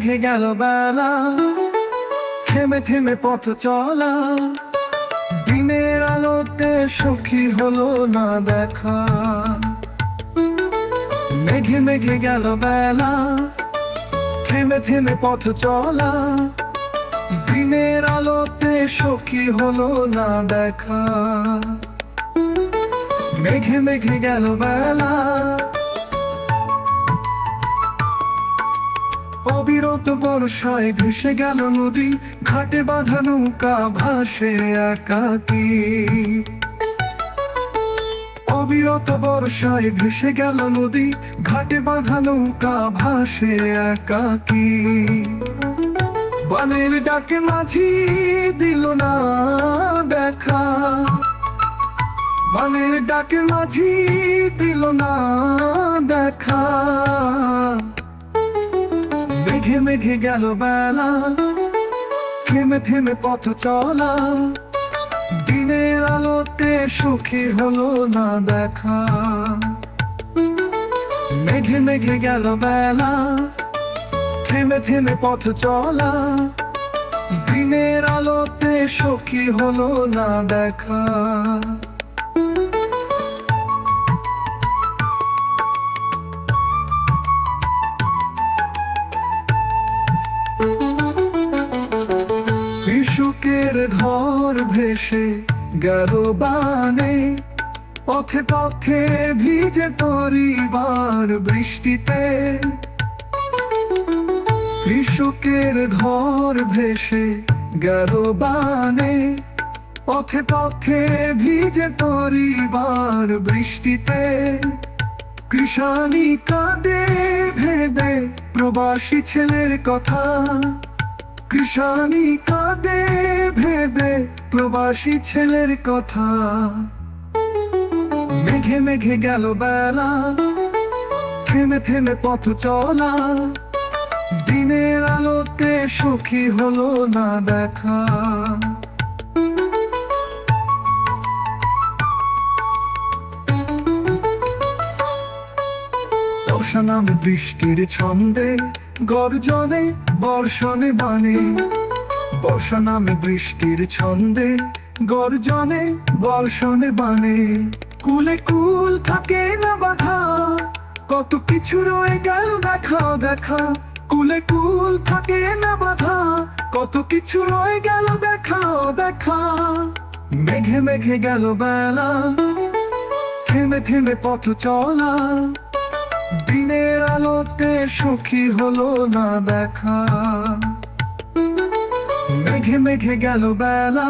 মেঘে গেল বেলা, থেমে থেমে পথ চলা। দিনের আলোতে সখী হলো না দেখা। মেঘে মেঘে গেল বেলা, থেমে থেমে পথ চলা। দিনের আলোতে সখী হলো না দেখা। মেঘে মেঘে গেল বেলা অবিরত বর্ষায় ভেসে গেল নদী, ঘাটে বাঁধা নৌকা ভাসে একাকি। অবিরত বর্ষায় ভেসে গেল নদী, ঘাটে বাঁধা নৌকা ভাসে একাকি। বানের ডাকে মাঝি দিল না দেখা। বানের ডাকে মাঝি দিল না দেখা। মেঘে মেঘে গেল বেলা, থেমে থেমে পথ চলা। দিনের আলোতে সুখী হলো না দেখা। মেঘে মেঘে গেল বেলা, থেমে থেমে পথ চলা। দিনের আলোতে সুখী হলো না দেখা। ঘর ভেসে গেল বানে। পথে পথে ভিজে পরিবার বৃষ্টিতে। কৃষকের ঘর ভেসে গেল বানে। পথে পথে ভিজে পরিবার বৃষ্টিতে। কৃষানি কাঁদে, ভেবে প্রবাসী ছেলের কথা। কৃষানি কাঁদে, ভেবে প্রবাসী ছেলের কথা। মেঘে মেঘে গেল বেলা, থেমে থেমে পথ চলা। দিনের আলোতে সুখী হলো না দেখা। বৃষ্টির ছন্দে গর্জনে, বর্ষণে বানে, বর্ষা নামে বৃষ্টির ছন্দে, গর্জনে, বর্ষণে বানে। কুলে কুল থাকে না বাধা, কত কিছু রয়ে গেল দেখা দেখা। কুলে কুল থাকে না বাধা, কত কিছু রয়ে গেল দেখা দেখা। মেঘে মেঘে গেল বেলা, থেমে থেমে পথ চলা দিনের আলোতে সুখী হলো না দেখা। মেঘে মেঘে গেল বেলা